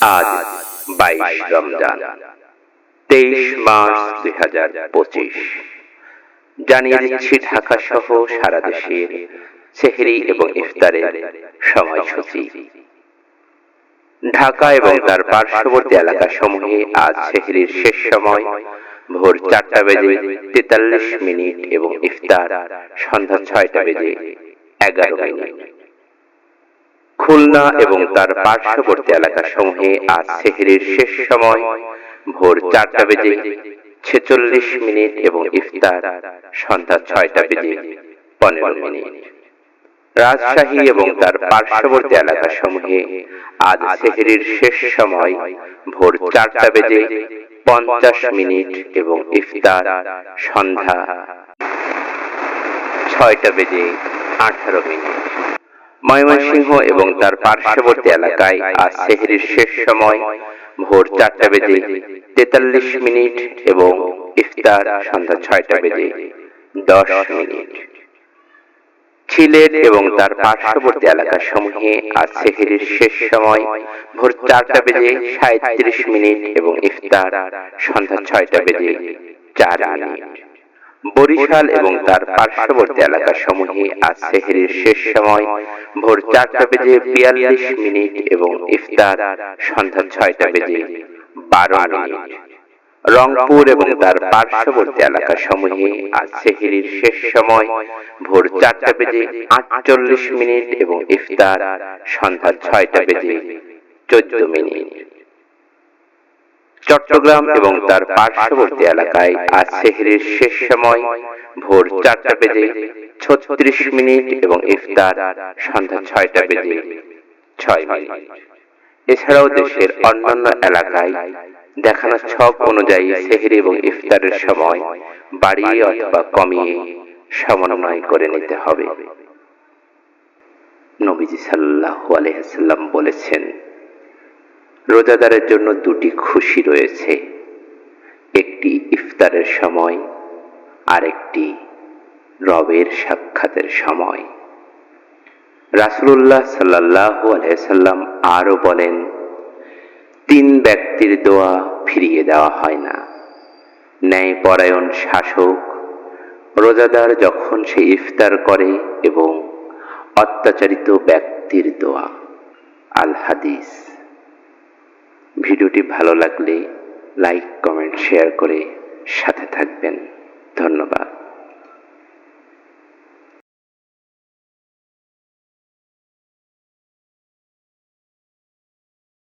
আজ বাইশ রমজান, তেইশ মার্চ দুই হাজার পঁচিশ। জানিয়ে দিচ্ছি ঢাকা সহ সারা দেশের সেহরি এবং ইফতারের সময়সূচি। ঢাকা এবং তার পার্শ্ববর্তী এলাকা সমূহে আজ সেহরির শেষ সময়। ভোর চারটা বেজে তেতাল্লিশ মিনিট এবং ইফতার সন্ধ্যা ছয়টা বেজে এগারো মিনিট। খুলনা এবং তার পার্শ্ববর্তী এলাকা সমূহে আজ সেহরির শেষ সময়। ভোর চারটা বেজে ছেচল্লিশ মিনিট এবং ইফতার সন্ধ্যা ছয়টা বেজে পনেরো মিনিট। রাজশাহী এবং তার পার্শ্ববর্তী এলাকা সমূহে আজ সেহরির শেষ সময়। ভোর চারটা বেজে পঞ্চাশ মিনিট এবং ইফতার সন্ধ্যা ছয়টা বেজে আঠারো মিনিট। ময়মনসিংহ এবং তার পার্শ্ববর্তী এলাকায় আজ সেহরির শেষ সময়। ভোর চারটা বেজে তেতাল্লিশ মিনিট এবং ইফতার সন্ধ্যা ছয়টা বেজে দশ মিনিট। সিলেট এবং তার পার্শ্ববর্তী এলাকা সমূহে আজ সেহরির শেষ সময়। ভোর চারটা বেজে সাঁত্রিশ মিনিট এবং ইফতার সন্ধ্যা ছয়টা বেজে চার মিনিট। বরিশাল এবং তার পার্শ্ববর্তী এলাকা সমূহে আজ শেষ সময়। ভোর চারটা বেজে বিয়াল্লিশ মিনিট এবং ইফতার সন্ধ্যা ছয়টা বেজে বারো মিনিট। রংপুর এবং তার পার্শ্ববর্তী এলাকা সমূহে আজ সেহরির শেষ সময়। ভোর চারটা বেজে আটচল্লিশ মিনিট এবং ইফতার সন্ধ্যা ছয়টা বেজে চোদ্দ মিনিট। চট্টগ্রাম এবং তার পার্শ্ববর্তী এলাকায় আজ সেহরির শেষ সময় ভোর চারটা বেজে ছত্রিশ মিনিট এবং ইফতার সন্ধ্যা ছয়টা বেজে ছয় মিনিট। এছাড়াও দেশের অন্যান্য এলাকায় দেখানো ছক অনুযায়ী সেহরি এবং ইফতারের সময় বাড়িয়ে অথবা কমিয়ে সমন্বয় করে নিতে হবে। নবীজি সাল্লাল্লাহু আলাইহি সাল্লাম বলেছেন রোজাদারের জন্য দুটি খুশি রয়েছে। একটি ইফতারের সময় আর একটি রবের সাক্ষাতের সময়। রাসুল্লাহ সাল্লাল্লাহু আলাইহি সাল্লাম আরও বলেন, তিন ব্যক্তির দোয়া ফিরিয়ে দেওয়া হয় না। ন্যায়পরায়ণ শাসক, রোজাদার যখন সে ইফতার করে এবং অত্যাচারিত ব্যক্তির দোয়া। আল হাদিস। ভিডিওটি ভালো লাগলে লাইক কমেন্ট শেয়ার করে সাথে থাকবেন। ধন্যবাদ।